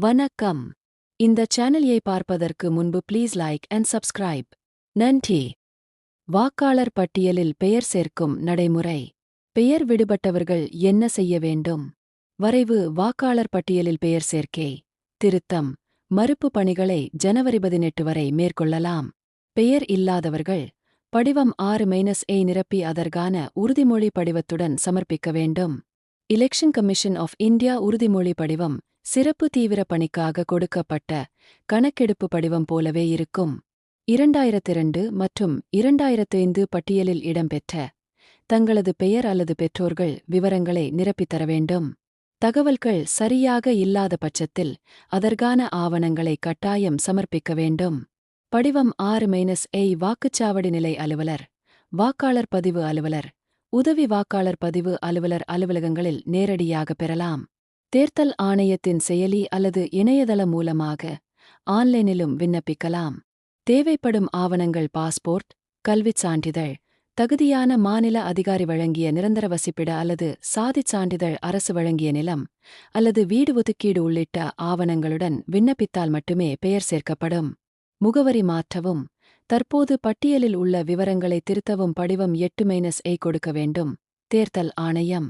வணக்கம். இந்த சேனலை பார்ப்பதற்கு முன்பு ப்ளீஸ் லைக் அண்ட் சப்ஸ்கிரைப். நன்றி. வாக்காளர் பட்டியலில் பெயர் சேர்க்கும் நடைமுறை. பெயர் விடுபட்டவர்கள் என்ன செய்ய வேண்டும்? வரைவு வாக்காளர் பட்டியலில் பெயர் சேர்க்கை. திருத்தம். மறுப்பு பணிகளை ஜனவரி பதினெட்டு வரை மேற்கொள்ளலாம். பெயர் இல்லாதவர்கள் படிவம் ஆறு மைனஸ் ஏ நிரப்பி அதற்கான உறுதிமொழி படிவத்துடன் சமர்ப்பிக்க வேண்டும். எலெக்ஷன் கமிஷன் ஆஃப் இந்தியா உறுதிமொழி படிவம் சிறப்பு தீவிர பணிக்காக கொடுக்கப்பட்ட கணக்கெடுப்பு படிவம் போலவே இருக்கும். இரண்டாயிரத்திரண்டு மற்றும் இரண்டாயிரத்தைந்து பட்டியலில் இடம்பெற்ற தங்களது பெயர் அல்லது பெற்றோர்கள் விவரங்களை நிரப்பித் தர வேண்டும். தகவல்கள் சரியாக இல்லாத பட்சத்தில் அதற்கான ஆவணங்களை கட்டாயம் சமர்ப்பிக்க வேண்டும். படிவம் ஆறு மைனஸ் ஏய் வாக்குச்சாவடி நிலை அலுவலர் வாக்காளர் பதிவு அலுவலர் உதவி வாக்காளர் பதிவு அலுவலர் அலுவலகங்களில் நேரடியாக பெறலாம். தேர்தல் ஆணையத்தின் செயலி அல்லது இணையதளம் மூலமாக ஆன்லைனிலும் விண்ணப்பிக்கலாம். தேவைப்படும் ஆவணங்கள் பாஸ்போர்ட் கல்விச் சான்றிதழ் தகுதியான மாநில அதிகாரி வழங்கிய நிரந்தர வசிப்பிட அல்லது சாதிச் சான்றிதழ் அரசு வழங்கிய நிலம் அல்லது வீடு ஒதுக்கீடு உள்ளிட்ட ஆவணங்களுடன் விண்ணப்பித்தால் மட்டுமே பெயர் சேர்க்கப்படும். முகவரி மாற்றவும் தற்போது பட்டியலில் உள்ள விவரங்களை திருத்தவும் படிவம் எட்டு மைனஸ் ஐ கொடுக்க வேண்டும். தேர்தல் ஆணையம்.